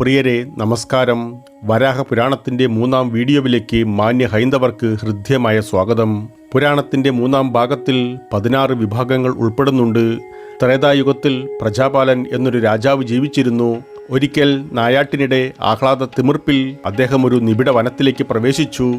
പ്രിയരെ നമസ്കാരം. വരാഹ പുരാണത്തിന്റെ മൂന്നാം വീഡിയോയിലേക്ക് മാന്യ ഹൈന്ദവർക്ക് ഹൃദ്യമായ സ്വാഗതം. പുരാണത്തിന്റെ മൂന്നാം ഭാഗത്തിൽ പതിനാറ് വിഭാഗങ്ങൾ ഉൾപ്പെടുന്നുണ്ട്. ത്രേതായുഗത്തിൽ പ്രജാപാലൻ എന്നൊരു രാജാവ് ജീവിച്ചിരുന്നു. ഒരിക്കൽ നായാട്ടിനിടെ ആഹ്ലാദ തിമിർപ്പിൽ അദ്ദേഹം ഒരു നിബിഡ വനത്തിലേക്ക് പ്രവേശിച്ചു.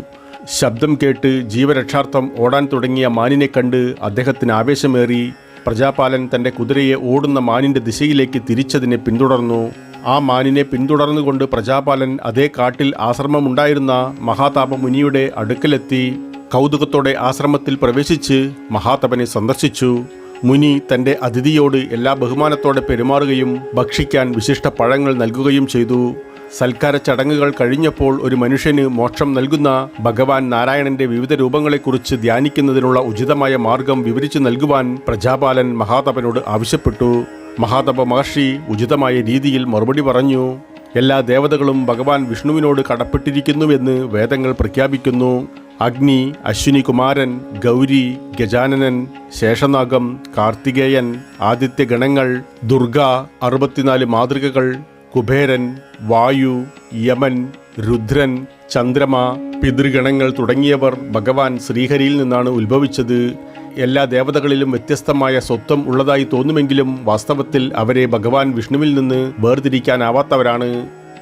ശബ്ദം കേട്ട് ജീവരക്ഷാർത്ഥം ഓടാൻ തുടങ്ങിയ മാനിനെ കണ്ട് അദ്ദേഹത്തിന് ആവേശമേറി. പ്രജാപാലൻ തന്റെ കുതിരയെ ഓടുന്ന മാനിന്റെ ദിശയിലേക്ക് തിരിച്ചതിനെ പിന്തുടർന്നു. ആ മാനിനെ പിന്തുടർന്നുകൊണ്ട് പ്രജാപാലൻ അതേ കാട്ടിൽ ആശ്രമമുണ്ടായിരുന്ന മഹാതാപ മുനിയുടെ അടുക്കലെത്തി. കൗതുകത്തോടെ ആശ്രമത്തിൽ പ്രവേശിച്ച് മഹാതപനെ സന്ദർശിച്ചു. മുനി തന്റെ അതിഥിയോട് എല്ലാ ബഹുമാനത്തോടെ പെരുമാറുകയും ഭക്ഷിക്കാൻ വിശിഷ്ട പഴങ്ങൾ നൽകുകയും ചെയ്തു. സൽക്കാര ചടങ്ങുകൾ കഴിഞ്ഞപ്പോൾ ഒരു മനുഷ്യന് മോക്ഷം നൽകുന്ന ഭഗവാൻ നാരായണന്റെ വിവിധ രൂപങ്ങളെക്കുറിച്ച് ധ്യാനിക്കുന്നതിനുള്ള ഉചിതമായ മാർഗം വിവരിച്ചു നൽകുവാൻ പ്രജാപാലൻ മഹാതപനോട് ആവശ്യപ്പെട്ടു. മഹാതപ മഹർഷി ഉചിതമായ രീതിയിൽ മറുപടി പറഞ്ഞു എല്ലാ ദേവതകളും ഭഗവാൻ വിഷ്ണുവിനോട് കടപ്പെട്ടിരിക്കുന്നുവെന്ന് വേദങ്ങൾ പ്രഖ്യാപിക്കുന്നു. അഗ്നി അശ്വിനി കുമാരൻ ഗൗരി ഗജാനനൻ ശേഷനാഗം കാർത്തികേയൻ ആദിത്യഗണങ്ങൾ ദുർഗ അറുപത്തിനാല് മാതൃകകൾ കുബേരൻ വായു യമൻ രുദ്രൻ ചന്ദ്രമ പിതൃഗണങ്ങൾ തുടങ്ങിയവർ ഭഗവാൻ ശ്രീഹരിയിൽ നിന്നാണ് ഉത്ഭവിച്ചത്. എല്ലാ ദേവതകളിലും വ്യത്യസ്തമായ സ്വത്വം ഉള്ളതായി തോന്നുമെങ്കിലും വാസ്തവത്തിൽ അവരെ ഭഗവാൻ വിഷ്ണുവിൽ നിന്ന് വേർതിരിക്കാനാവാത്തവരാണ്.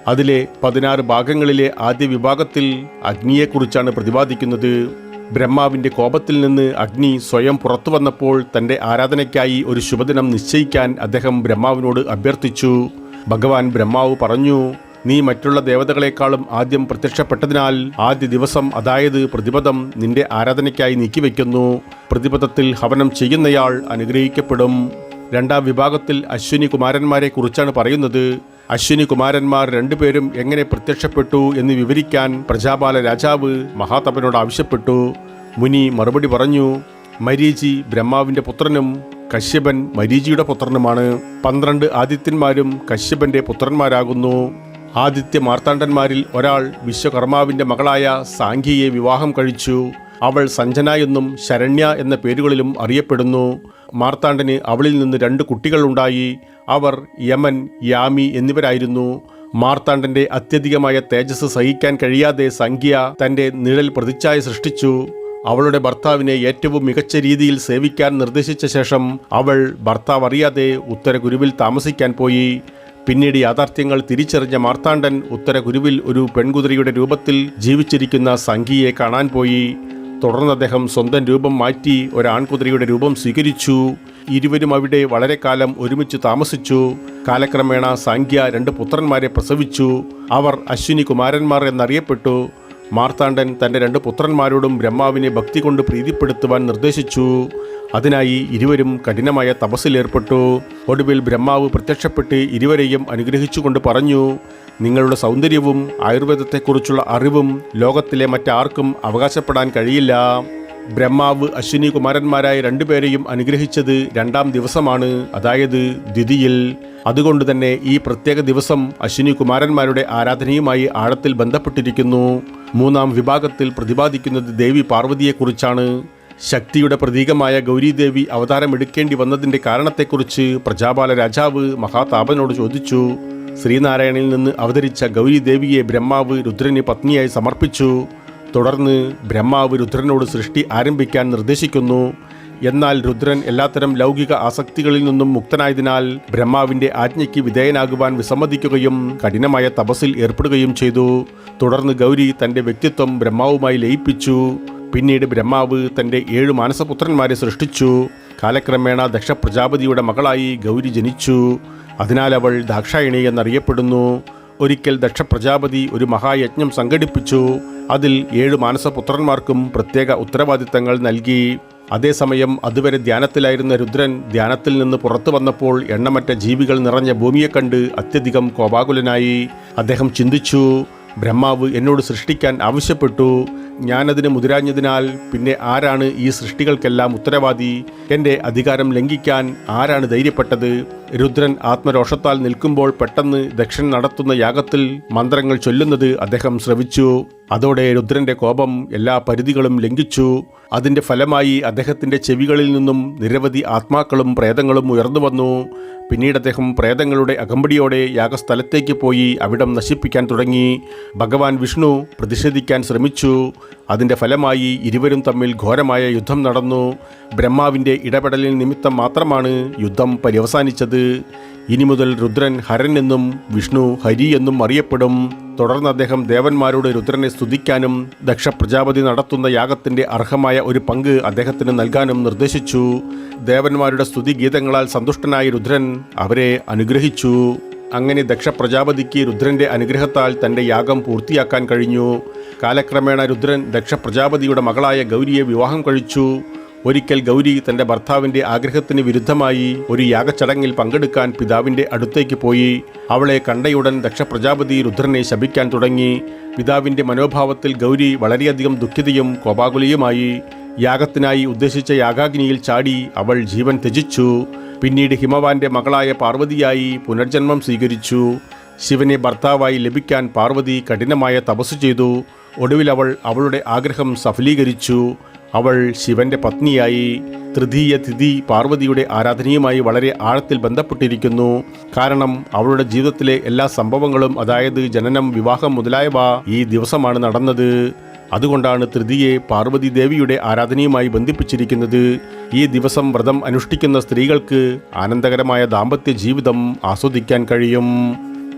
അതിലെ പതിനാറ് ഭാഗങ്ങളിലെ ആദ്യ വിഭാഗത്തിൽ അഗ്നിയെക്കുറിച്ചാണ് പ്രതിപാദിക്കുന്നത്. ബ്രഹ്മാവിന്റെ കോപത്തിൽ നിന്ന് അഗ്നി സ്വയം പുറത്തു വന്നപ്പോൾ തന്റെ ആരാധനയ്ക്കായി ഒരു ശുഭദിനം നിശ്ചയിക്കാൻ അദ്ദേഹം ബ്രഹ്മാവിനോട് അഭ്യർത്ഥിച്ചു. ഭഗവാൻ ബ്രഹ്മാവ് പറഞ്ഞു നീ മറ്റുള്ള ദേവതകളെക്കാളും ആദ്യം പ്രത്യക്ഷപ്പെട്ടതിനാൽ ആദ്യ ദിവസം അതായത് പ്രതിപദം നിന്റെ ആരാധനയ്ക്കായി നീക്കിവെക്കുന്നു. പ്രതിപദത്തിൽ ഹവനം ചെയ്യുന്നയാൾ അനുഗ്രഹിക്കപ്പെടും. രണ്ടാം വിഭാഗത്തിൽ അശ്വിനി കുമാരന്മാരെ കുറിച്ചാണ് പറയുന്നത്. അശ്വിനി കുമാരന്മാർ രണ്ടുപേരും എങ്ങനെ പ്രത്യക്ഷപ്പെട്ടു എന്ന് വിവരിക്കാൻ പ്രജാപാല രാജാവ് മഹാതപനോട് ആവശ്യപ്പെട്ടു. മുനി മറുപടി പറഞ്ഞു മരീചി ബ്രഹ്മാവിന്റെ പുത്രനും കശ്യപൻ മരീചിയുടെ പുത്രനുമാണ്. പന്ത്രണ്ട് ആദിത്യന്മാരും കശ്യപന്റെ പുത്രന്മാരാകുന്നു. ആദിത്യ മാർത്താണ്ഡന്മാരിൽ ഒരാൾ വിശ്വകർമാവിന്റെ മകളായ സാഖ്യയെ വിവാഹം കഴിച്ചു. അവൾ സഞ്ജന എന്നും ശരണ്യ എന്ന പേരുകളിലും അറിയപ്പെടുന്നു. മാർത്താണ്ഡന് അവളിൽ നിന്ന് രണ്ട് കുട്ടികളുണ്ടായി. അവർ യമൻ യാമി എന്നിവരായിരുന്നു. മാർത്താണ്ഡന്റെ അത്യധികമായ തേജസ് സഹിക്കാൻ കഴിയാതെ സംഖ്യ തന്റെ നിഴൽ പ്രതിച്ഛായ സൃഷ്ടിച്ചു. അവളുടെ ഭർത്താവിനെ ഏറ്റവും മികച്ച രീതിയിൽ സേവിക്കാൻ നിർദ്ദേശിച്ച ശേഷം അവൾ ഭർത്താവ് അറിയാതെ ഉത്തരഗുരുവിൽ താമസിക്കാൻ പോയി. പിന്നീട് യാഥാർത്ഥ്യങ്ങൾ തിരിച്ചറിഞ്ഞ മാർത്താണ്ഡൻ ഉത്തരഗുരുവിൽ ഒരു പെൺകുതിരയുടെ രൂപത്തിൽ ജീവിച്ചിരിക്കുന്ന സംഖ്യയെ കാണാൻ പോയി. തുടർന്ന് അദ്ദേഹം സ്വന്തം രൂപം മാറ്റി ഒരാൺകുതിരയുടെ രൂപം സ്വീകരിച്ചു. ഇരുവരും അവിടെ വളരെ കാലം ഒരുമിച്ച് താമസിച്ചു. കാലക്രമേണ സാങ്ക്യ രണ്ട് പുത്രന്മാരെ പ്രസവിച്ചു. അവർ അശ്വിനി കുമാരന്മാർ എന്നറിയപ്പെട്ടു. മാർത്താണ്ഡൻ തന്റെ രണ്ട് പുത്രന്മാരോടും ബ്രഹ്മാവിനെ ഭക്തി കൊണ്ട് പ്രീതിപ്പെടുത്തുവാൻ നിർദ്ദേശിച്ചു. അതിനായി ഇരുവരും കഠിനമായ തപസ്സിലേർപ്പെട്ടു ഒടുവിൽ ബ്രഹ്മാവ് പ്രത്യക്ഷപ്പെട്ട് ഇരുവരെയും അനുഗ്രഹിച്ചുകൊണ്ട് പറഞ്ഞു നിങ്ങളുടെ സൗന്ദര്യവും ആയുർവേദത്തെക്കുറിച്ചുള്ള അറിവും ലോകത്തിലെ മറ്റാർക്കും അവകാശപ്പെടാൻ കഴിയില്ല. ബ്രഹ്മാവ് അശ്വിനി കുമാരന്മാരായ രണ്ടുപേരെയും അനുഗ്രഹിച്ചത് രണ്ടാം ദിവസമാണ്. അതായത് ദ്വിതിയിൽ. അതുകൊണ്ട് തന്നെ ഈ പ്രത്യേക ദിവസം അശ്വിനി കുമാരന്മാരുടെ ആരാധനയുമായി ആഴത്തിൽ ബന്ധപ്പെട്ടിരിക്കുന്നു. മൂന്നാം വിഭാഗത്തിൽ പ്രതിപാദിക്കുന്നത് ദേവി പാർവതിയെക്കുറിച്ചാണ്. ശക്തിയുടെ പ്രതീകമായ ഗൗരീദേവി അവതാരമെടുക്കേണ്ടി വന്നതിന്റെ കാരണത്തെക്കുറിച്ച് പ്രജാപാല രാജാവ് മഹാതാപനോട് ചോദിച്ചു. ശ്രീനാരായണനിൽ നിന്ന് അവതരിച്ച ഗൗരീദേവിയെ ബ്രഹ്മാവ് രുദ്രന് പത്നിയായി സമർപ്പിച്ചു. തുടർന്ന് ബ്രഹ്മാവ് രുദ്രനോട് സൃഷ്ടി ആരംഭിക്കാൻ നിർദ്ദേശിക്കുന്നു. എന്നാൽ രുദ്രൻ എല്ലാത്തരം ലൗകിക ആസക്തികളിൽ നിന്നും മുക്തനായതിനാൽ ബ്രഹ്മാവിന്റെ ആജ്ഞയ്ക്ക് വിധേയനാകുവാൻ വിസമ്മതിക്കുകയും കഠിനമായ തപസ്സിൽ ഏർപ്പെടുകയും ചെയ്തു. തുടർന്ന് ഗൗരി തന്റെ വ്യക്തിത്വം ബ്രഹ്മാവുമായി ലയിപ്പിച്ചു. പിന്നീട് ബ്രഹ്മാവ് തന്റെ ഏഴ് മാനസപുത്രന്മാരെ സൃഷ്ടിച്ചു. കാലക്രമേണ ദക്ഷ പ്രജാപതിയുടെ മകളായി ഗൗരി ജനിച്ചു. അതിനാൽ അവൾ ദാക്ഷായണി എന്നറിയപ്പെടുന്നു. ഒരിക്കൽ ദക്ഷ പ്രജാപതി ഒരു മഹായജ്ഞം സംഘടിപ്പിച്ചു. അതിൽ ഏഴ് മാനസപുത്രന്മാർക്കും പ്രത്യേക ഉത്തരവാദിത്തങ്ങൾ നൽകി. അതേസമയം അതുവരെ ധ്യാനത്തിലായിരുന്ന രുദ്രൻ ധ്യാനത്തിൽ നിന്ന് പുറത്തു വന്നപ്പോൾ എണ്ണമറ്റ ജീവികൾ നിറഞ്ഞ ഭൂമിയെ കണ്ട് അത്യധികം കോപാകുലനായി. അദ്ദേഹം ചിന്തിച്ചു ബ്രഹ്മാവ് എന്നോട് സൃഷ്ടിക്കാൻ ആവശ്യപ്പെട്ടു. ഞാനതിന് മുതിരാഞ്ഞതിനാൽ പിന്നെ ആരാണ് ഈ സൃഷ്ടികൾക്കെല്ലാം ഉത്തരവാദി? എന്റെ അധികാരം ലംഘിക്കാൻ ആരാണ് ധൈര്യപ്പെട്ടത്? രുദ്രൻ ആത്മരോഷത്താൽ നിൽക്കുമ്പോൾ പെട്ടെന്ന് ദക്ഷൻ നടത്തുന്ന യാഗത്തിൽ മന്ത്രങ്ങൾ ചൊല്ലുന്നത് അദ്ദേഹം ശ്രവിച്ചു. അതോടെ രുദ്രന്റെ കോപം എല്ലാ പരിധികളും ലംഘിച്ചു. അതിന്റെ ഫലമായി അദ്ദേഹത്തിന്റെ ചെവികളിൽ നിന്നും നിരവധി ആത്മാക്കളും പ്രേതങ്ങളും ഉയർന്നു വന്നു. പിന്നീട് അദ്ദേഹം പ്രേതങ്ങളുടെ അകമ്പടിയോടെ യാഗസ്ഥലത്തേക്ക് പോയി അവിടം നശിപ്പിക്കാൻ തുടങ്ങി. ഭഗവാൻ വിഷ്ണു പ്രതിഷേധിക്കാൻ ശ്രമിച്ചു. അതിന്റെ ഫലമായി ഇരുവരും തമ്മിൽ ഘോരമായ യുദ്ധം നടന്നു. ബ്രഹ്മാവിന്റെ ഇടപെടലിൽ നിമിത്തം മാത്രമാണ് യുദ്ധം പര്യവസാനിച്ചത്. ഇനി മുതൽ രുദ്രൻ ഹരൻ എന്നും വിഷ്ണു ഹരി എന്നും അറിയപ്പെടും. തുടർന്ന് അദ്ദേഹം ദേവന്മാരോട് രുദ്രനെ സ്തുതിക്കാനും ദക്ഷ പ്രജാപതി നടത്തുന്ന യാഗത്തിന്റെ അർഹമായ ഒരു പങ്ക് അദ്ദേഹത്തിന് നൽകാനും നിർദ്ദേശിച്ചു. ദേവന്മാരുടെ സ്തുതി ഗീതങ്ങളാൽ സന്തുഷ്ടനായ രുദ്രൻ അവരെ അനുഗ്രഹിച്ചു. അങ്ങനെ ദക്ഷ പ്രജാപതിക്ക് രുദ്രന്റെ അനുഗ്രഹത്താൽ തന്റെ യാഗം പൂർത്തിയാക്കാൻ കഴിഞ്ഞു. കാലക്രമേണ രുദ്രൻ ദക്ഷ പ്രജാപതിയുടെ മകളായ ഗൗരിയെ വിവാഹം കഴിച്ചു. ഒരിക്കൽ ഗൗരി തന്റെ ഭർത്താവിന്റെ ആഗ്രഹത്തിന് വിരുദ്ധമായി ഒരു യാഗച്ചടങ്ങിൽ പങ്കെടുക്കാൻ പിതാവിന്റെ അടുത്തേക്ക് പോയി. അവളെ കണ്ടയുടൻ ദക്ഷ പ്രജാപതി രുദ്രനെ ശപിക്കാൻ തുടങ്ങി. പിതാവിന്റെ മനോഭാവത്തിൽ ഗൗരി വളരെയധികം ദുഃഖിതയും കോപാകുലിയുമായി. യാഗത്തിനായി ഉദ്ദേശിച്ച യാഗാഗ്നിയിൽ ചാടി അവൾ ജീവൻ ത്യജിച്ചു. പിന്നീട് ഹിമവാന്റെ മകളായ പാർവതിയായി പുനർജന്മം സ്വീകരിച്ചു. ശിവനെ ഭർത്താവായി ലഭിക്കാൻ പാർവതി കഠിനമായ തപസ് ചെയ്തു. ഒടുവിൽ അവൾ അവളുടെ ആഗ്രഹം സഫലീകരിച്ചു. അവൾ ശിവന്റെ പത്നിയായി. തൃതീയ തിഥി പാർവതിയുടെ ആരാധനയുമായി വളരെ ആഴത്തിൽ ബന്ധപ്പെട്ടിരിക്കുന്നു. കാരണം അവളുടെ ജീവിതത്തിലെ എല്ലാ സംഭവങ്ങളും അതായത് ജനനം വിവാഹം മുതലായവ ഈ ദിവസമാണ് നടന്നത്. അതുകൊണ്ടാണ് തൃതീയെ പാർവതി ദേവിയുടെ ആരാധനയുമായി ബന്ധിപ്പിച്ചിരിക്കുന്നത്. ഈ ദിവസം വ്രതം അനുഷ്ഠിക്കുന്ന സ്ത്രീകൾക്ക് ആനന്ദകരമായ ദാമ്പത്യ ജീവിതം ആസ്വദിക്കാൻ കഴിയും.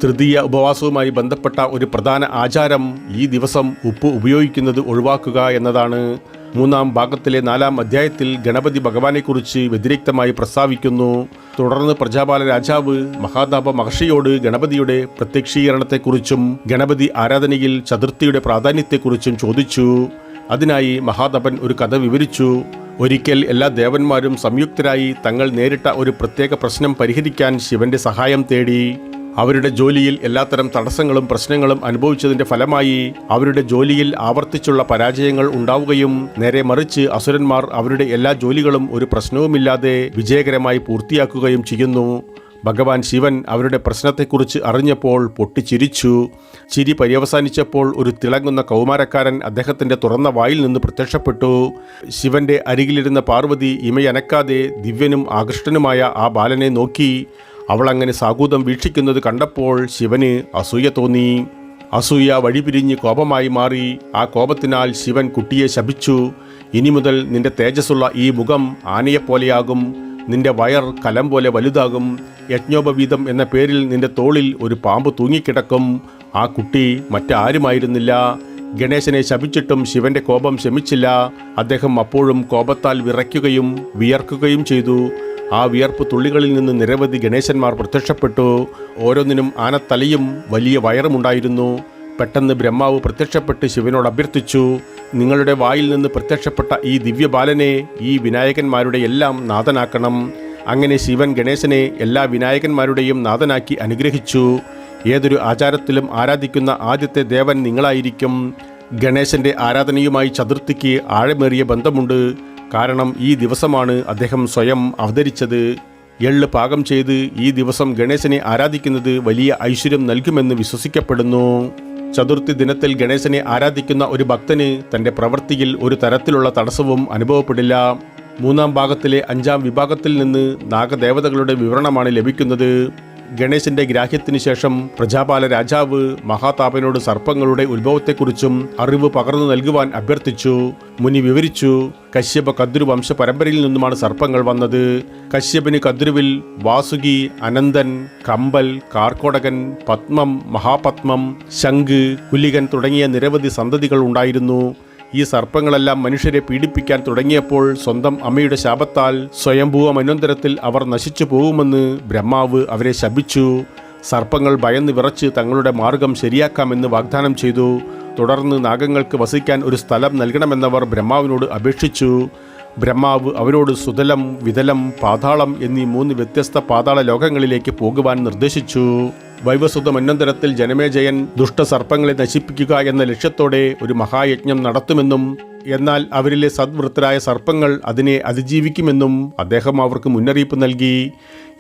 തൃതീയ ഉപവാസവുമായി ബന്ധപ്പെട്ട ഒരു പ്രധാന ആചാരം ഈ ദിവസം ഉപ്പ് ഉപയോഗിക്കുന്നത് ഒഴിവാക്കുക എന്നതാണ്. മൂന്നാം ഭാഗത്തിലെ നാലാം അധ്യായത്തിൽ ഗണപതി ഭഗവാനെക്കുറിച്ച് വ്യതിരിക്തമായി പ്രസ്താവിക്കുന്നു. തുടർന്ന് പ്രജാപാല രാജാവ് മഹാതാപ മഹർഷിയോട് ഗണപതിയുടെ പ്രത്യക്ഷീകരണത്തെക്കുറിച്ചും ഗണപതി ആരാധനയിൽ ചതുർത്ഥിയുടെ പ്രാധാന്യത്തെക്കുറിച്ചും ചോദിച്ചു. അതിനായി മഹാതപൻ ഒരു കഥ വിവരിച്ചു. ഒരിക്കൽ എല്ലാ ദേവന്മാരും സംയുക്തരായി തങ്ങൾ നേരിട്ട ഒരു പ്രത്യേക പ്രശ്നം പരിഹരിക്കാൻ ശിവന്റെ സഹായം തേടി. അവരുടെ ജോലിയിൽ എല്ലാത്തരം തടസ്സങ്ങളും പ്രശ്നങ്ങളും അനുഭവിച്ചതിന്റെ ഫലമായി അവരുടെ ജോലിയിൽ ആവർത്തിച്ചുള്ള പരാജയങ്ങൾ ഉണ്ടാവുകയും നേരെ മറിച്ച് അസുരന്മാർ അവരുടെ എല്ലാ ജോലികളും ഒരു പ്രശ്നവുമില്ലാതെ വിജയകരമായി പൂർത്തിയാക്കുകയും ചെയ്യുന്നു. ഭഗവാൻ ശിവൻ അവരുടെ പ്രശ്നത്തെക്കുറിച്ച് അറിഞ്ഞപ്പോൾ പൊട്ടിച്ചിരിച്ചു. ചിരി പര്യവസാനിച്ചപ്പോൾ ഒരു തിളങ്ങുന്ന കൗമാരക്കാരൻ അദ്ദേഹത്തിന്റെ തുറന്ന വായിൽ നിന്ന് പ്രത്യക്ഷപ്പെട്ടു. ശിവന്റെ അരികിലിരുന്ന പാർവതി ഇമയനക്കാതെ ദിവ്യനും ആകൃഷ്ടനുമായ ആ ബാലനെ നോക്കി. അവൾ അങ്ങനെ സാഗൂതം വീക്ഷിക്കുന്നത് കണ്ടപ്പോൾ ശിവന് അസൂയ തോന്നി. അസൂയ വഴിപിരിഞ്ഞ് കോപമായി മാറി. ആ കോപത്തിനാൽ ശിവൻ കുട്ടിയെ ശപിച്ചു. ഇനി മുതൽ നിന്റെ തേജസ്സുള്ള ഈ മുഖം ആനയെപ്പോലെയാകും. നിന്റെ വയർ കലം പോലെ വലുതാകും. യജ്ഞോപവീതം എന്ന പേരിൽ നിന്റെ തോളിൽ ഒരു പാമ്പ് തൂങ്ങിക്കിടക്കും. ആ കുട്ടി മറ്റാരുമായിരുന്നില്ല. ഗണേശനെ ശപിച്ചിട്ടും ശിവന്റെ കോപം ശമിച്ചില്ല. അദ്ദേഹം അപ്പോഴും കോപത്താൽ വിറയ്ക്കുകയും വിയർക്കുകയും ചെയ്തു. ആ വിയർപ്പ് തുള്ളികളിൽ നിന്ന് നിരവധി ഗണേശന്മാർ പ്രത്യക്ഷപ്പെട്ടു. ഓരോന്നിനും ആനത്തലയും വലിയ വയറുമുണ്ടായിരുന്നു പെട്ടെന്ന് ബ്രഹ്മാവ് പ്രത്യക്ഷപ്പെട്ട് ശിവനോട് അഭ്യർത്ഥിച്ചു നിങ്ങളുടെ വായിൽ നിന്ന് പ്രത്യക്ഷപ്പെട്ട ഈ ദിവ്യബാലനെ ഈ വിനായകന്മാരുടെ എല്ലാം നാഥനാക്കണം. അങ്ങനെ ശിവൻ ഗണേശനെ എല്ലാ വിനായകന്മാരുടെയും നാഥനാക്കി അനുഗ്രഹിച്ചു. ഏതൊരു ആചാരത്തിലും ആരാധിക്കുന്ന ആദ്യത്തെ ദേവൻ നിങ്ങളായിരിക്കും. ഗണേശന്റെ ആരാധനയുമായി ചതുർത്ഥിക്ക് ആഴമേറിയ ബന്ധമുണ്ട്. കാരണം ഈ ദിവസമാണ് അദ്ദേഹം സ്വയം അവതരിച്ചത്. എള്ള് പാകം ചെയ്ത് ഈ ദിവസം ഗണേശനെ ആരാധിക്കുന്നത് വലിയ ഐശ്വര്യം നൽകുമെന്ന് വിശ്വസിക്കപ്പെടുന്നു. ചതുർത്ഥി ദിനത്തിൽ ഗണേശനെ ആരാധിക്കുന്ന ഒരു ഭക്തന് തന്റെ പ്രവൃത്തിയിൽ ഒരു തരത്തിലുള്ള തടസ്സവും അനുഭവപ്പെടില്ല. മൂന്നാം ഭാഗത്തിലെ അഞ്ചാം വിഭാഗത്തിൽ നിന്ന് നാഗദേവതകളുടെ വിവരണമാണ് ലഭിക്കുന്നത്. ഗണേശന്റെ ഗ്രാഹ്യത്തിനു ശേഷം പ്രജാപാല രാജാവ് മഹാതാപനോട് സർപ്പങ്ങളുടെ ഉത്ഭവത്തെക്കുറിച്ചും അറിവ് പകർന്നു നൽകുവാൻ അഭ്യർത്ഥിച്ചു. മുനി വിവരിച്ചു കശ്യപ കദ്രു വംശ പരമ്പരയിൽ നിന്നുമാണ് സർപ്പങ്ങൾ വന്നത്. കശ്യപന് കദ്രുവിൽ വാസുകി അനന്തൻ കമ്പൽ കാർക്കോടകൻ പത്മം മഹാപത്മം ശംഖ് കുലികൻ തുടങ്ങിയ നിരവധി സന്തതികൾ ഉണ്ടായിരുന്നു. ഈ സർപ്പങ്ങളെല്ലാം മനുഷ്യരെ പീഡിപ്പിക്കാൻ തുടങ്ങിയപ്പോൾ സ്വന്തം അമ്മയുടെ ശാപത്താൽ സ്വയംഭൂവ മനോന്തരത്തിൽ അവർ നശിച്ചു പോകുമെന്ന് ബ്രഹ്മാവ് അവരെ ശപിച്ചു. സർപ്പങ്ങൾ ഭയന്ന് വിറച്ച് തങ്ങളുടെ മാർഗം ശരിയാക്കാമെന്ന് വാഗ്ദാനം ചെയ്തു. തുടർന്ന് നാഗങ്ങൾക്ക് വസിക്കാൻ ഒരു സ്ഥലം നൽകണമെന്നവർ ബ്രഹ്മാവിനോട് അപേക്ഷിച്ചു. ബ്രഹ്മാവ് അവരോട് സുതലം വിതലം പാതാളം എന്നീ മൂന്ന് വ്യത്യസ്ത പാതാള ലോകങ്ങളിലേക്ക് പോകുവാൻ നിർദ്ദേശിച്ചു. വൈവസുത മന്നന്തരത്തിൽ ജനമേജയൻ ദുഷ്ടസർപ്പങ്ങളെ നശിപ്പിക്കുക എന്ന ലക്ഷ്യത്തോടെ ഒരു മഹായജ്ഞം നടത്തുമെന്നും എന്നാൽ അവരിലെ സദ്വൃത്തരായ സർപ്പങ്ങൾ അതിനെ അതിജീവിക്കുമെന്നും അദ്ദേഹം അവർക്ക് മുന്നറിയിപ്പ് നൽകി.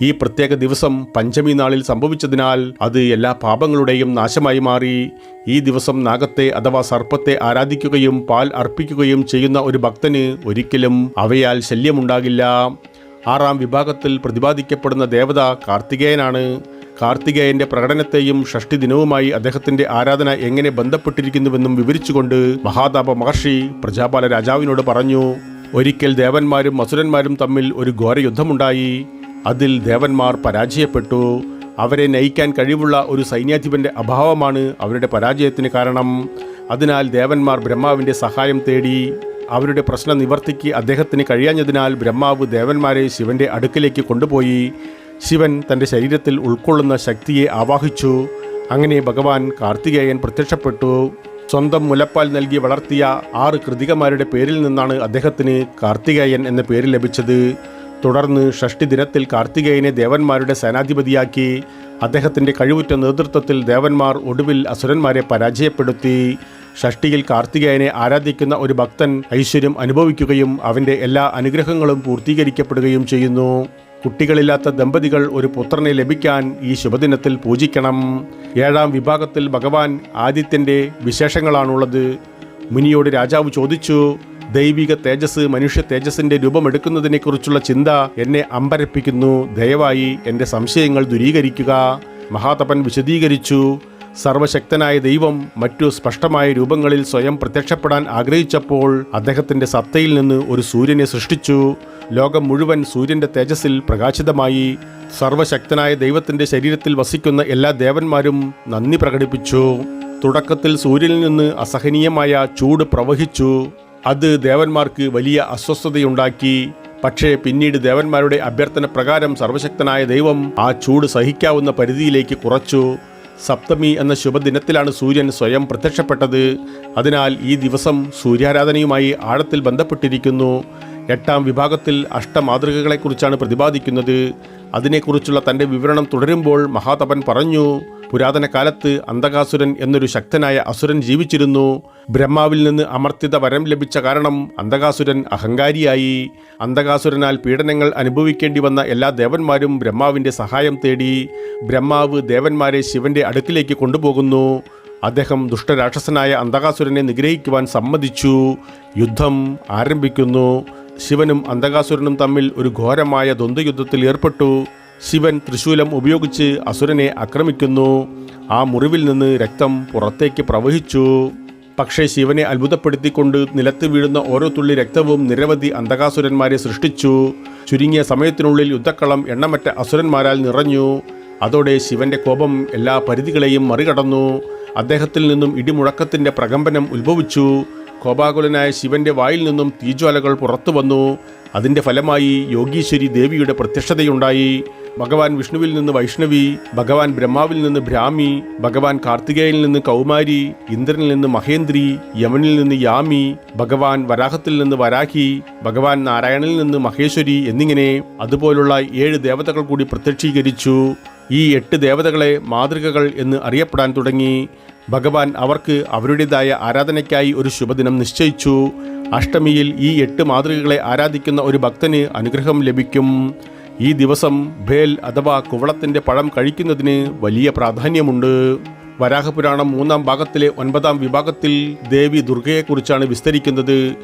ഈ പ്രത്യേക ദിവസം പഞ്ചമി നാളിൽ സംഭവിച്ചതിനാൽ അത് എല്ലാ പാപങ്ങളുടെയും നാശമായി മാറി. ഈ ദിവസം നാഗത്തെ അഥവാ സർപ്പത്തെ ആരാധിക്കുകയും പാൽ അർപ്പിക്കുകയും ചെയ്യുന്ന ഒരു ഭക്തന് ഒരിക്കലും അവയാൽ ശല്യമുണ്ടാകില്ല. ആറാം വിഭാഗത്തിൽ പ്രതിപാദിക്കപ്പെടുന്ന ദേവത കാർത്തികേയനാണ്. കാർത്തികേയന്റെ പ്രകടനത്തെയും ഷഷ്ടി ദിനവുമായി അദ്ദേഹത്തിന്റെ ആരാധന എങ്ങനെ ബന്ധപ്പെട്ടിരിക്കുന്നുവെന്നും വിവരിച്ചുകൊണ്ട് മഹാതാപ മഹർഷി പ്രജാപാല രാജാവിനോട് പറഞ്ഞു ഒരിക്കൽ ദേവന്മാരും അസുരന്മാരും തമ്മിൽ ഒരു ഘോരയുദ്ധമുണ്ടായി. അതിൽ ദേവന്മാർ പരാജയപ്പെട്ടു. അവരെ നയിക്കാൻ കഴിവുള്ള ഒരു സൈന്യാധിപന്റെ അഭാവമാണ് അവരുടെ പരാജയത്തിന് കാരണം. അതിനാൽ ദേവന്മാർ ബ്രഹ്മാവിന്റെ സഹായം തേടി അവരുടെ പ്രശ്നം നിവർത്തിക്ക് അദ്ദേഹത്തിന് കഴിയാഞ്ഞതിനാൽ ബ്രഹ്മാവ് ദേവന്മാരെ ശിവന്റെ അടുക്കിലേക്ക് കൊണ്ടുപോയി. ശിവൻ തന്റെ ശരീരത്തിൽ ഉൾക്കൊള്ളുന്ന ശക്തിയെ ആവാഹിച്ചു. അങ്ങനെ ഭഗവാൻ കാർത്തികേയൻ പ്രത്യക്ഷപ്പെട്ടു. സ്വന്തം മുലപ്പാൽ നൽകി വളർത്തിയ ആറ് കൃതികമാരുടെ പേരിൽ നിന്നാണ് അദ്ദേഹത്തിന് കാർത്തികേയൻ എന്ന പേര് ലഭിച്ചത്. തുടർന്ന് ഷഷ്ടി ദിനത്തിൽ കാർത്തികേയനെ ദേവന്മാരുടെ സേനാധിപതിയാക്കി. അദ്ദേഹത്തിന്റെ കഴിവുറ്റ നേതൃത്വത്തിൽ ദേവന്മാർ ഒടുവിൽ അസുരന്മാരെ പരാജയപ്പെടുത്തി. ഷഷ്ടിയിൽ കാർത്തികേയനെ ആരാധിക്കുന്ന ഒരു ഭക്തൻ ഐശ്വര്യം അനുഭവിക്കുകയും അവന്റെ എല്ലാ അനുഗ്രഹങ്ങളും പൂർത്തീകരിക്കപ്പെടുകയും ചെയ്യുന്നു. കുട്ടികളില്ലാത്ത ദമ്പതികൾ ഒരു പുത്രനെ ലഭിക്കാൻ ഈ ശുഭദിനത്തിൽ പൂജിക്കണം. ഏഴാം വിഭാഗത്തിൽ ഭഗവാൻ ആദിത്യന്റെ വിശേഷങ്ങളാണുള്ളത്. മുനിയോട് രാജാവ് ചോദിച്ചു ദൈവിക തേജസ് മനുഷ്യ തേജസ്സിന്റെ രൂപമെടുക്കുന്നതിനെക്കുറിച്ചുള്ള ചിന്ത എന്നെ അമ്പരപ്പിക്കുന്നു. ദയവായി എന്റെ സംശയങ്ങൾ ദുരീകരിക്കുക. മഹാതപൻ വിശദീകരിച്ചു സർവശക്തനായ ദൈവം മറ്റു സ്പഷ്ടമായ രൂപങ്ങളിൽ സ്വയം പ്രത്യക്ഷപ്പെടാൻ ആഗ്രഹിച്ചപ്പോൾ അദ്ദേഹത്തിന്റെ സത്തയിൽ നിന്ന് ഒരു സൂര്യനെ സൃഷ്ടിച്ചു. ലോകം മുഴുവൻ സൂര്യന്റെ തേജസ്സിൽ പ്രകാശിതമായി. സർവശക്തനായ ദൈവത്തിന്റെ ശരീരത്തിൽ വസിക്കുന്ന എല്ലാ ദേവന്മാരും നന്ദി പ്രകടിപ്പിച്ചു. തുടക്കത്തിൽ സൂര്യനിൽ നിന്ന് അസഹനീയമായ ചൂട് പ്രവഹിച്ചു. അത് ദേവന്മാർക്ക് വലിയ അസ്വസ്ഥതയുണ്ടാക്കി. പക്ഷേ പിന്നീട് ദേവന്മാരുടെ അഭ്യർത്ഥന പ്രകാരം സർവശക്തനായ ദൈവം ആ ചൂട് സഹിക്കാവുന്ന പരിധിയിലേക്ക് കുറച്ചു. സപ്തമി എന്ന ശുഭദിനത്തിലാണ് സൂര്യൻ സ്വയം പ്രത്യക്ഷപ്പെട്ടത്. അതിനാൽ ഈ ദിവസം സൂര്യാരാധനയുമായി ആഴത്തിൽ ബന്ധപ്പെട്ടിരിക്കുന്നു. എട്ടാം വിഭാഗത്തിൽ അഷ്ടമാതൃകകളെക്കുറിച്ചാണ് പ്രതിപാദിക്കുന്നത്. അതിനെക്കുറിച്ചുള്ള തന്റെ വിവരണം തുടരുമ്പോൾ മഹാതപൻ പറഞ്ഞു പുരാതന കാലത്ത് അന്തകാസുരൻ എന്നൊരു ശക്തനായ അസുരൻ ജീവിച്ചിരുന്നു. ബ്രഹ്മാവിൽ നിന്ന് അമർത്തിത വരം ലഭിച്ച കാരണം അന്തകാസുരൻ അഹങ്കാരിയായി. അന്തകാസുരനാൽ പീഡനങ്ങൾ അനുഭവിക്കേണ്ടി വന്ന എല്ലാ ദേവന്മാരും ബ്രഹ്മാവിന്റെ സഹായം തേടി ബ്രഹ്മാവ് ദേവന്മാരെ ശിവന്റെ അടുക്കിലേക്ക് കൊണ്ടുപോകുന്നു. അദ്ദേഹം ദുഷ്ടരാക്ഷസനായ അന്തകാസുരനെ നിഗ്രഹിക്കുവാൻ സമ്മതിച്ചു. യുദ്ധം ആരംഭിക്കുന്നു. ശിവനും അന്തകാസുരനും തമ്മിൽ ഒരു ഘോരമായ ദ്വന്ദ്വയുദ്ധത്തിൽ ഏർപ്പെട്ടു. ശിവൻ തൃശൂലം ഉപയോഗിച്ച് അസുരനെ ആക്രമിക്കുന്നു. ആ മുറിവിൽ നിന്ന് രക്തം പുറത്തേക്ക് പ്രവഹിച്ചു. പക്ഷേ ശിവനെ അത്ഭുതപ്പെടുത്തിക്കൊണ്ട് നിലത്ത് വീഴുന്ന ഓരോ തുള്ളി രക്തവും നിരവധി അന്ധകാസുരന്മാരെ സൃഷ്ടിച്ചു. ചുരുങ്ങിയ സമയത്തിനുള്ളിൽ യുദ്ധക്കളം എണ്ണമറ്റ അസുരന്മാരാൽ നിറഞ്ഞു. അതോടെ ശിവന്റെ കോപം എല്ലാ പരിധികളെയും മറികടന്നു. അദ്ദേഹത്തിൽ നിന്നും ഇടിമുഴക്കത്തിന്റെ പ്രകമ്പനം ഉത്ഭവിച്ചു. കോപാകുലനായ ശിവന്റെ വായിൽ നിന്നും തീജ്വാലകൾ പുറത്തു വന്നു അതിന്റെ ഫലമായി യോഗീശ്വരി ദേവിയുടെ പ്രത്യക്ഷതയുണ്ടായി. ഭഗവാൻ വിഷ്ണുവിൽ നിന്ന് വൈഷ്ണവി ഭഗവാൻ ബ്രഹ്മാവിൽ നിന്ന് ഭ്രാമി ഭഗവാൻ കാർത്തികേയനിൽ നിന്ന് കൗമാരി ഇന്ദ്രനിൽ നിന്ന് മഹേന്ദ്രി യമനിൽ നിന്ന് യാമി ഭഗവാൻ വരാഹത്തിൽ നിന്ന് വരാഹി ഭഗവാൻ നാരായണനിൽ നിന്ന് മഹേശ്വരി എന്നിങ്ങനെ അതുപോലുള്ള ഏഴ് ദേവതകൾ കൂടി പ്രത്യക്ഷീകരിച്ചു. ഈ എട്ട് ദേവതകളെ മാതൃകകൾ എന്ന് അറിയപ്പെടാൻ തുടങ്ങി. ഭഗവാൻ അവർക്ക് അവരുടേതായ ആരാധനയ്ക്കായി ഒരു ശുഭദിനം നിശ്ചയിച്ചു. അഷ്ടമിയിൽ ഈ എട്ട് മാതൃകകളെ ആരാധിക്കുന്ന ഒരു ഭക്തന് അനുഗ്രഹം ലഭിക്കും. ഈ ദിവസം ഭേൽ അഥവാ കുവളത്തിന്റെ പഴം കഴിക്കുന്നതിന് വലിയ പ്രാധാന്യമുണ്ട്. വരാഹപുരാണം മൂന്നാം ഭാഗത്തിലെ ഒൻപതാം വിഭാഗത്തിൽ ദേവി ദുർഗയെക്കുറിച്ചാണ് വിസ്തരിക്കുന്നത്.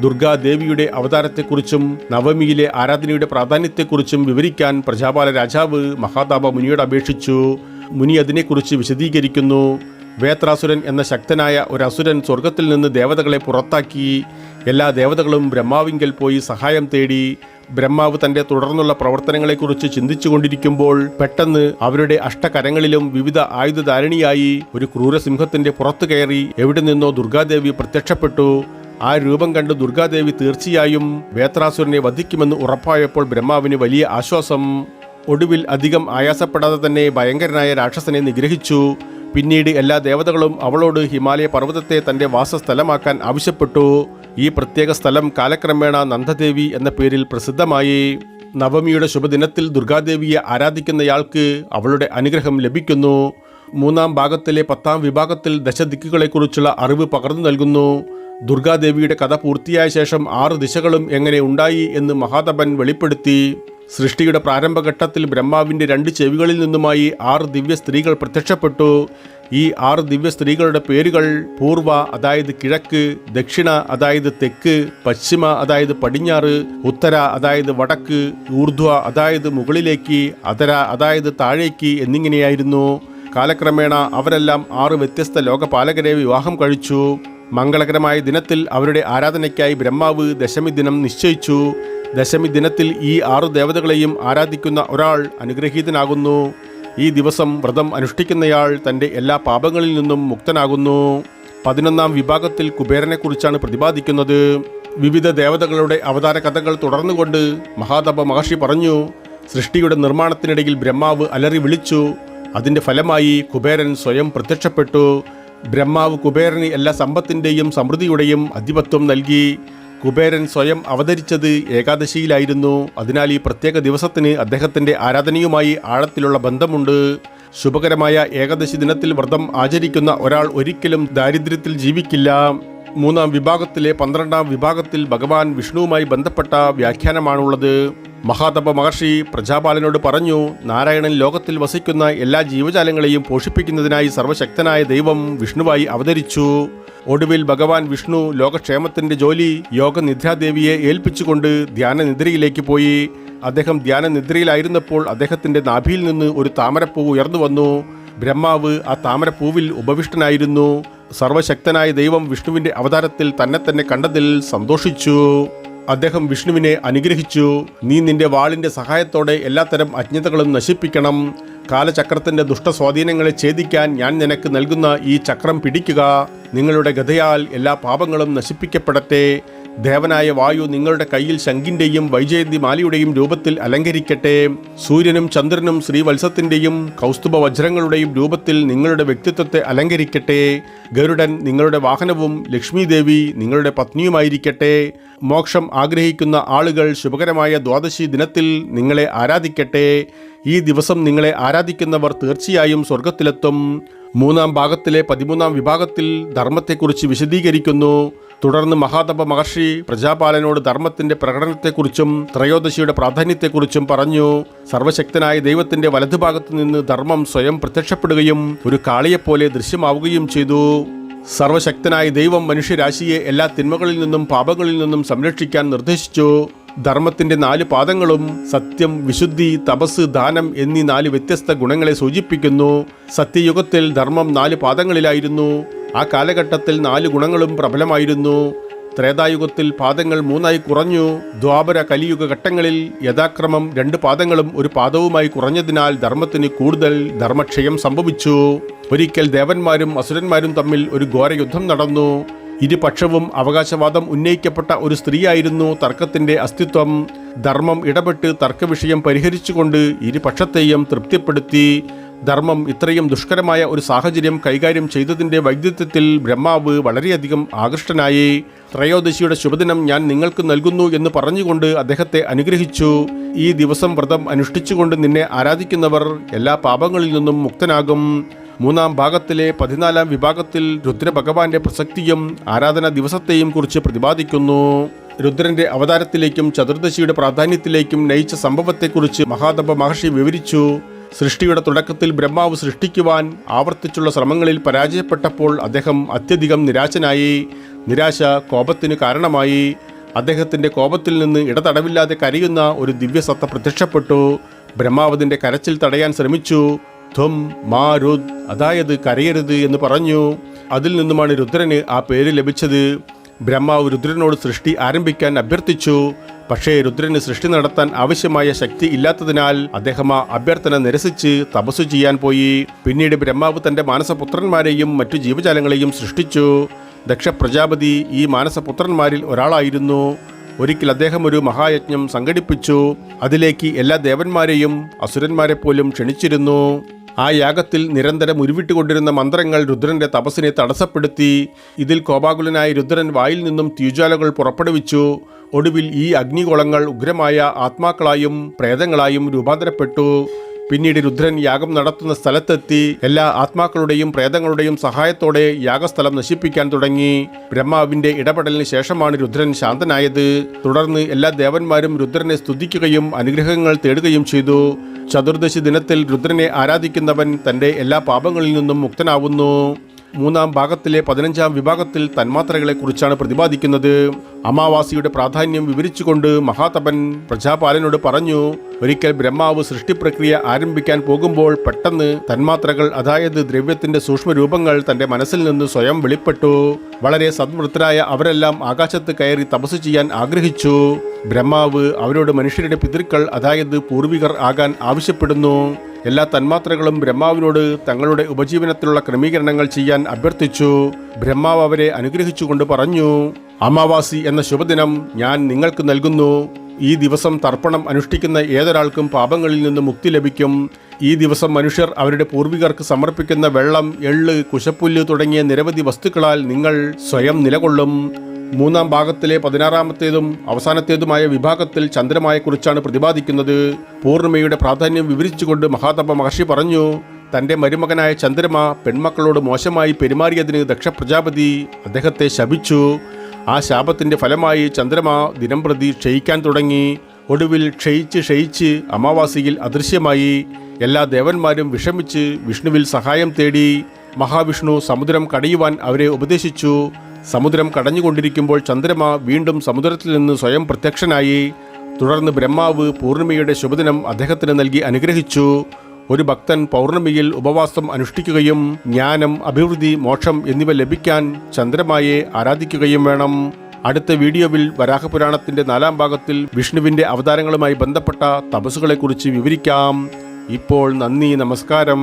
ദുർഗാദേവിയുടെ അവതാരത്തെക്കുറിച്ചും നവമിയിലെ ആരാധനയുടെ പ്രാധാന്യത്തെക്കുറിച്ചും വിവരിക്കാൻ പ്രജാപാല രാജാവ് മഹാതാപ മുനിയോട് അപേക്ഷിച്ചു. മുനി അതിനെക്കുറിച്ച് വിശദീകരിക്കുന്നു. വേത്രാസുരൻ എന്ന ശക്തനായ ഒരു അസുരൻ സ്വർഗത്തിൽ നിന്ന് ദേവതകളെ പുറത്താക്കി. എല്ലാ ദേവതകളും ബ്രഹ്മാവിങ്കൽ പോയി സഹായം തേടി. ബ്രഹ്മാവ് തന്റെ തുടർന്നുള്ള പ്രവർത്തനങ്ങളെക്കുറിച്ച് ചിന്തിച്ചുകൊണ്ടിരിക്കുമ്പോൾ പെട്ടെന്ന് അവരുടെ അഷ്ടകരങ്ങളിലും വിവിധ ആയുധധാരണിയായി ഒരു ക്രൂരസിംഹത്തിന്റെ പുറത്തു കയറി എവിടെ നിന്നോ ദുർഗാദേവി പ്രത്യക്ഷപ്പെട്ടു. ആ രൂപം കണ്ട് ദുർഗാദേവി തീർച്ചയായും വേത്രാസുരനെ വധിക്കുമെന്ന് ഉറപ്പായപ്പോൾ ബ്രഹ്മാവിന് വലിയ ആശ്വാസം. ഒടുവിൽ അധികം ആയാസപ്പെടാതെ തന്നെ ഭയങ്കരനായ രാക്ഷസനെ നിഗ്രഹിച്ചു. പിന്നീട് എല്ലാ ദേവതകളും അവളോട് ഹിമാലയ പർവതത്തെ തന്റെ വാസസ്ഥലമാക്കാൻ ആവശ്യപ്പെട്ടു. ഈ പ്രത്യേക സ്ഥലം കാലക്രമേണ നന്ദദേവി എന്ന പേരിൽ പ്രസിദ്ധമായി. നവമിയുടെ ശുഭദിനത്തിൽ ദുർഗാദേവിയെ ആരാധിക്കുന്നയാൾക്ക് അവളുടെ അനുഗ്രഹം ലഭിക്കുന്നു. മൂന്നാം ഭാഗത്തിലെ പത്താം വിഭാഗത്തിൽ ദശദിക്കുകളെക്കുറിച്ചുള്ള അറിവ് പകർന്നു നൽകുന്നു. ദുർഗാദേവിയുടെ കഥ പൂർത്തിയായ ശേഷം ആറ് ദിശകളും എങ്ങനെ ഉണ്ടായി എന്ന് മഹാതപൻ വെളിപ്പെടുത്തി. സൃഷ്ടിയുടെ പ്രാരംഭഘട്ടത്തിൽ ബ്രഹ്മാവിന്റെ രണ്ട് ചെവികളിൽ നിന്നുമായി ആറ് ദിവ്യ സ്ത്രീകൾ പ്രത്യക്ഷപ്പെട്ടു. ഈ ആറ് ദിവ്യ സ്ത്രീകളുടെ പേരുകൾ പൂർവ അതായത് കിഴക്ക് ദക്ഷിണ അതായത് തെക്ക് പശ്ചിമ അതായത് പടിഞ്ഞാറ് ഉത്തര അതായത് വടക്ക് ഊർധ്വ അതായത് മുകളിലേക്ക് അതര അതായത് താഴേക്ക് എന്നിങ്ങനെയായിരുന്നു. കാലക്രമേണ അവരെല്ലാം ആറ് വ്യത്യസ്ത ലോകപാലകരെ വിവാഹം കഴിച്ചു. മംഗളകരമായ ദിനത്തിൽ അവരുടെ ആരാധനയ്ക്കായി ബ്രഹ്മാവ് ദശമി ദിനം നിശ്ചയിച്ചു. ദശമി ദിനത്തിൽ ഈ ആറു ദേവതകളെയും ആരാധിക്കുന്ന ഒരാൾ അനുഗ്രഹീതനാകുന്നു. ഈ ദിവസം വ്രതം അനുഷ്ഠിക്കുന്നയാൾ തന്റെ എല്ലാ പാപങ്ങളിൽ നിന്നും മുക്തനാകുന്നു. പതിനൊന്നാം വിഭാഗത്തിൽ കുബേരനെക്കുറിച്ചാണ് പ്രതിപാദിക്കുന്നത്. വിവിധ ദേവതകളുടെ അവതാര കഥകൾ തുടർന്നുകൊണ്ട് മഹാതപ മഹർഷി പറഞ്ഞു സൃഷ്ടിയുടെ നിർമ്മാണത്തിനിടയിൽ ബ്രഹ്മാവ് അലറി വിളിച്ചു. അതിന്റെ ഫലമായി കുബേരൻ സ്വയം പ്രത്യക്ഷപ്പെട്ടു. ബ്രഹ്മാവ് കുബേരന് എല്ലാ സമ്പത്തിന്റെയും സമൃദ്ധിയുടെയും അധിപത്വം നൽകി. കുബേരൻ സ്വയം അവതരിച്ചത് ഏകാദശിയിലായിരുന്നു. അതിനാൽ ഈ പ്രത്യേക ദിവസത്തിന് അദ്ദേഹത്തിന്റെ ആരാധനയുമായി ആഴത്തിലുള്ള ബന്ധമുണ്ട്. ശുഭകരമായ ഏകാദശി ദിനത്തിൽ വ്രതം ആചരിക്കുന്ന ഒരാൾ ഒരിക്കലും ദാരിദ്ര്യത്തിൽ ജീവിക്കില്ല. മൂന്നാം വിഭാഗത്തിലെ പന്ത്രണ്ടാം വിഭാഗത്തിൽ ഭഗവാൻ വിഷ്ണുവുമായി ബന്ധപ്പെട്ട വ്യാഖ്യാനമാണുള്ളത്. മഹാതപ മഹർഷി പ്രജാപാലനോട് പറഞ്ഞു നാരായണൻ ലോകത്തിൽ വസിക്കുന്ന എല്ലാ ജീവജാലങ്ങളെയും പോഷിപ്പിക്കുന്നതിനായി സർവശക്തനായ ദൈവം വിഷ്ണുവായി അവതരിച്ചു. ഒടുവിൽ ഭഗവാൻ വിഷ്ണു ലോകക്ഷേമത്തിന്റെ ജോലി യോഗനിദ്രാദേവിയെ ഏൽപ്പിച്ചുകൊണ്ട് ധ്യാനനിദ്രയിലേക്ക് പോയി. അദ്ദേഹം ധ്യാനനിദ്രയിലായിരുന്നപ്പോൾ അദ്ദേഹത്തിന്റെ നാഭിയിൽ നിന്ന് ഒരു താമരപ്പൂവ് ഉയർന്നു വന്നു ബ്രഹ്മാവ് ആ താമരപ്പൂവിൽ ഉപവിഷ്ടനായിരുന്നു. സർവശക്തനായ ദൈവം വിഷ്ണുവിന്റെ അവതാരത്തിൽ തന്നെ തന്നെ കണ്ടതിൽ സന്തോഷിച്ചു. അദ്ദേഹം വിഷ്ണുവിനെ അനുഗ്രഹിച്ചു. നീ നിന്റെ വാളിന്റെ സഹായത്തോടെ എല്ലാത്തരം അജ്ഞതകളും നശിപ്പിക്കണം. കാലചക്രത്തിന്റെ ദുഷ്ടസ്വാധീനങ്ങളെ ഛേദിക്കാൻ ഞാൻ നിനക്ക് നൽകുന്ന ഈ ചക്രം പിടിക്കുക. നിങ്ങളുടെ ഗതയാൽ എല്ലാ പാപങ്ങളും നശിപ്പിക്കപ്പെടട്ടെ. ദേവനായ വായു നിങ്ങളുടെ കയ്യിൽ ശങ്കിന്റെയും വൈജയന്തി മാലയുടെയും രൂപത്തിൽ അലങ്കരിക്കട്ടെ. സൂര്യനും ചന്ദ്രനും ശ്രീവത്സത്തിന്റെയും കൗസ്തുഭ വജ്രങ്ങളുടെയും രൂപത്തിൽ നിങ്ങളുടെ വ്യക്തിത്വത്തെ അലങ്കരിക്കട്ടെ. ഗരുഡൻ നിങ്ങളുടെ വാഹനവും ലക്ഷ്മി ദേവി നിങ്ങളുടെ പത്നിയുമായിരിക്കട്ടെ. മോക്ഷം ആഗ്രഹിക്കുന്ന ആളുകൾ ശുഭകരമായ ദ്വാദശി ദിനത്തിൽ നിങ്ങളെ ആരാധിക്കട്ടെ. ഈ ദിവസം നിങ്ങളെ ആരാധിക്കുന്നവർ തീർച്ചയായും സ്വർഗത്തിലെത്തും മൂന്നാം ഭാഗത്തിലെ പതിമൂന്നാം വിഭാഗത്തിൽ ധർമ്മത്തെക്കുറിച്ച് വിശദീകരിക്കുന്നു. തുടർന്ന് മഹാതപ മഹർഷി പ്രജാപാലനോട് ധർമ്മത്തിന്റെ പ്രകടനത്തെക്കുറിച്ചും ത്രയോദശിയുടെ പ്രാധാന്യത്തെക്കുറിച്ചും പറഞ്ഞു. സർവശക്തനായ ദൈവത്തിന്റെ വലതുഭാഗത്ത് നിന്ന് ധർമ്മം സ്വയം പ്രത്യക്ഷപ്പെടുകയും ഒരു കാളിയെപ്പോലെ ദൃശ്യമാവുകയും ചെയ്തു. സർവശക്തനായ ദൈവം മനുഷ്യരാശിയെ എല്ലാ തിന്മകളിൽ നിന്നും പാപങ്ങളിൽ നിന്നും സംരക്ഷിക്കാൻ നിർദ്ദേശിച്ചു. ധർമ്മത്തിന്റെ നാല് പാദങ്ങളും സത്യം വിശുദ്ധി തപസ് ദാനം എന്നീ നാല് വ്യത്യസ്ത ഗുണങ്ങളെ സൂചിപ്പിക്കുന്നു. സത്യയുഗത്തിൽ ധർമ്മം നാല് പാദങ്ങളിലായിരുന്നു. ആ കാലഘട്ടത്തിൽ നാല് ഗുണങ്ങളും പ്രബലമായിരുന്നു. ത്രേതായുഗത്തിൽ പാദങ്ങൾ മൂന്നായി കുറഞ്ഞു. ദ്വാപര കലിയുഗ ഘട്ടങ്ങളിൽ യഥാക്രമം രണ്ട് പാദങ്ങളും ഒരു പാദവുമായി കുറഞ്ഞതിനാൽ ധർമ്മത്തിന് കൂടുതൽ ധർമ്മക്ഷയം സംഭവിച്ചു. ഒരിക്കൽ ദേവന്മാരും അസുരന്മാരും തമ്മിൽ ഒരു ഘോരയുദ്ധം നടന്നു. ഇരുപക്ഷവും അവകാശവാദം ഉന്നയിക്കപ്പെട്ട ഒരു സ്ത്രീയായിരുന്നു തർക്കത്തിന്റെ അസ്തിത്വം. ധർമ്മം ഇടപെട്ട് തർക്കവിഷയം പരിഹരിച്ചുകൊണ്ട് ഇരുപക്ഷത്തെയും തൃപ്തിപ്പെടുത്തി. ധർമ്മം ഇത്രയും ദുഷ്കരമായ ഒരു സാഹചര്യം കൈകാര്യം ചെയ്തതിന്റെ വൈദ്യുത്യത്തിൽ ബ്രഹ്മാവ് വളരെയധികം ആകൃഷ്ടനായി. ത്രയോദശിയുടെ ശുഭദിനം ഞാൻ നിങ്ങൾക്ക് നൽകുന്നു എന്ന് പറഞ്ഞുകൊണ്ട് അദ്ദേഹത്തെ അനുഗ്രഹിച്ചു. ഈ ദിവസം വ്രതം അനുഷ്ഠിച്ചുകൊണ്ട് നിന്നെ ആരാധിക്കുന്നവർ എല്ലാ പാപങ്ങളിൽ നിന്നും മുക്തനാകും. മൂന്നാം ഭാഗത്തിലെ പതിനാലാം വിഭാഗത്തിൽ രുദ്രഭഗവാന്റെ പ്രസക്തിയും ആരാധന ദിവസത്തെയും കുറിച്ച് പ്രതിപാദിക്കുന്നു. രുദ്രന്റെ അവതാരത്തിലേക്കും ചതുർദശിയുടെ പ്രാധാന്യത്തിലേക്കും നയിച്ച സംഭവത്തെക്കുറിച്ച് മഹാതപ മഹർഷി വിവരിച്ചു. സൃഷ്ടിയുടെ തുടക്കത്തിൽ ബ്രഹ്മാവ് സൃഷ്ടിക്കുവാൻ ആവർത്തിച്ചുള്ള ശ്രമങ്ങളിൽ പരാജയപ്പെട്ടപ്പോൾ അദ്ദേഹം അത്യധികം നിരാശനായി നിരാശ കോപത്തിന് കാരണമായി. അദ്ദേഹത്തിന്റെ കോപത്തിൽ നിന്ന് ഇടതടവില്ലാതെ കരയുന്ന ഒരു ദിവ്യസത്ത പ്രത്യക്ഷപ്പെട്ടു. ബ്രഹ്മാവതിന്റെ കരച്ചിൽ തടയാൻ ശ്രമിച്ചു. ധും മാ രുദ് അതായത് കരയരുത് എന്ന് പറഞ്ഞു. അതിൽ നിന്നുമാണ് രുദ്രന് ആ പേര് ലഭിച്ചത്. ബ്രഹ്മാവ് രുദ്രനോട് സൃഷ്ടി ആരംഭിക്കാൻ അഭ്യർത്ഥിച്ചു. പക്ഷേ രുദ്രന് സൃഷ്ടി നടത്താൻ ആവശ്യമായ ശക്തി ഇല്ലാത്തതിനാൽ അദ്ദേഹം ആ അഭ്യർത്ഥന നിരസിച്ച് തപസ്സു ചെയ്യാൻ പോയി. പിന്നീട് ബ്രഹ്മാവ് തന്റെ മാനസപുത്രന്മാരെയും മറ്റു ജീവജാലങ്ങളെയും സൃഷ്ടിച്ചു. ദക്ഷ പ്രജാപതി ഈ മാനസപുത്രന്മാരിൽ ഒരാളായിരുന്നു. ഒരിക്കൽ അദ്ദേഹം ഒരു മഹായജ്ഞം സംഘടിപ്പിച്ചു. അതിലേക്ക് എല്ലാ ദേവന്മാരെയും അസുരന്മാരെ പോലും ക്ഷണിച്ചിരുന്നു. ആ യാഗത്തിൽ നിരന്തരം ഉരുവിട്ടുകൊണ്ടിരുന്ന മന്ത്രങ്ങൾ രുദ്രന്റെ തപസ്സിനെ തടസ്സപ്പെടുത്തി. ഇതിൽ കോപാകുലനായ രുദ്രൻ വായിൽ നിന്നും തീജ്വാലകൾ പുറപ്പെടുവിച്ചു. ഒടുവിൽ ഈ അഗ്നികോളങ്ങൾ ഉഗ്രമായ ആത്മാക്കളായും പ്രേതങ്ങളായും രൂപാന്തരപ്പെട്ടു. പിന്നീട് രുദ്രൻ യാഗം നടത്തുന്ന സ്ഥലത്തെത്തി എല്ലാ ആത്മാക്കളുടെയും പ്രേതങ്ങളുടെയും സഹായത്തോടെ യാഗസ്ഥലം നശിപ്പിക്കാൻ തുടങ്ങി. ബ്രഹ്മാവിന്റെ ഇടപെടലിന് ശേഷമാണ് രുദ്രൻ ശാന്തനായത്. തുടർന്ന് എല്ലാ ദേവന്മാരും രുദ്രനെ സ്തുതിക്കുകയും അനുഗ്രഹങ്ങൾ തേടുകയും ചെയ്തു. ചതുർദശി ദിനത്തിൽ രുദ്രനെ ആരാധിക്കുന്നവൻ തന്റെ എല്ലാ പാപങ്ങളിൽ നിന്നും മുക്തനാവുന്നു. മൂന്നാം ഭാഗത്തിലെ പതിനഞ്ചാം വിഭാഗത്തിൽ തന്മാത്രകളെക്കുറിച്ചാണ് പ്രതിപാദിക്കുന്നത്. അമാവാസിയുടെ പ്രാധാന്യം വിവരിച്ചുകൊണ്ട് മഹാതപൻ പ്രജാപാലനോട് പറഞ്ഞു ഒരിക്കൽ ബ്രഹ്മാവ് സൃഷ്ടിപ്രക്രിയ ആരംഭിക്കാൻ പോകുമ്പോൾ പെട്ടെന്ന് തന്മാത്രകൾ അതായത് ദ്രവ്യത്തിന്റെ സൂക്ഷ്മരൂപങ്ങൾ തന്റെ മനസ്സിൽ നിന്ന് സ്വയം വെളിപ്പെട്ടു. വളരെ സദ്വൃത്തരായ അവരെല്ലാം ആകാശത്ത് കയറി തപസ് ചെയ്യാൻ ആഗ്രഹിച്ചു. ബ്രഹ്മാവ് അവരോട് മനുഷ്യരുടെ പിതൃക്കൾ അതായത് പൂർവികർ ആകാൻ ആവശ്യപ്പെടുന്നു. എല്ലാ തന്മാത്രകളും ബ്രഹ്മാവിനോട് തങ്ങളുടെ ഉപജീവനത്തിലുള്ള ക്രമീകരണങ്ങൾ ചെയ്യാൻ അഭ്യർത്ഥിച്ചു. ബ്രഹ്മാവ് അവരെ അനുഗ്രഹിച്ചുകൊണ്ട് പറഞ്ഞു അമാവാസി എന്ന ശുഭദിനം ഞാൻ നിങ്ങൾക്ക് നൽകുന്നു. ഈ ദിവസം തർപ്പണം അനുഷ്ഠിക്കുന്ന ഏതൊരാൾക്കും പാപങ്ങളിൽ നിന്ന് മുക്തി ലഭിക്കും. ഈ ദിവസം മനുഷ്യർ അവരുടെ പൂർവികർക്ക് സമർപ്പിക്കുന്ന വെള്ളം എള്ള് കുശപ്പുല്ല് തുടങ്ങിയ നിരവധി വസ്തുക്കളാൽ നിങ്ങൾ സ്വയം നിലകൊള്ളും. മൂന്നാം ഭാഗത്തിലെ പതിനാറാമത്തേതും അവസാനത്തേതുമായ വിഭാഗത്തിൽ ചന്ദ്രമായെക്കുറിച്ചാണ് പ്രതിപാദിക്കുന്നത്. പൂർണിമയുടെ പ്രാധാന്യം വിവരിച്ചുകൊണ്ട് മഹാതപ മഹർഷി പറഞ്ഞു തന്റെ മരുമകനായ ചന്ദ്രമ പെൺമക്കളോട് മോശമായി പെരുമാറിയതിന് ദക്ഷ പ്രജാപതി അദ്ദേഹത്തെ ശപിച്ചു. ആ ശാപത്തിന്റെ ഫലമായി ചന്ദ്രമ ദിനംപ്രതി ക്ഷയിക്കാൻ തുടങ്ങി. ഒടുവിൽ ക്ഷയിച്ച് ക്ഷയിച്ച് അമാവാസിയിൽ അദൃശ്യമായി. എല്ലാ ദേവന്മാരും വിഷമിച്ച് വിഷ്ണുവിൽ സഹായം തേടി മഹാവിഷ്ണു സമുദ്രം കടയുവാൻ അവരെ ഉപദേശിച്ചു. സമുദ്രം കടഞ്ഞുകൊണ്ടിരിക്കുമ്പോൾ ചന്ദ്രമ വീണ്ടും സമുദ്രത്തിൽ നിന്ന് സ്വയം പ്രത്യക്ഷനായി. തുടർന്ന് ബ്രഹ്മാവ് പൂർണിമയുടെ ശുഭദിനം അദ്ദേഹത്തിന് നൽകി അനുഗ്രഹിച്ചു. ഒരു ഭക്തൻ പൗർണമിയിൽ ഉപവാസം അനുഷ്ഠിക്കുകയും ജ്ഞാനം അഭിവൃദ്ധി മോക്ഷം എന്നിവ ലഭിക്കാൻ ചന്ദ്രമായെ ആരാധിക്കുകയും വേണം. അടുത്ത വീഡിയോവിൽ വരാഹപുരാണത്തിന്റെ നാലാം ഭാഗത്തിൽ വിഷ്ണുവിന്റെ അവതാരങ്ങളുമായി ബന്ധപ്പെട്ട തപസ്സുകളെക്കുറിച്ച് വിവരിക്കാം. ഇപ്പോൾ നന്ദി നമസ്കാരം.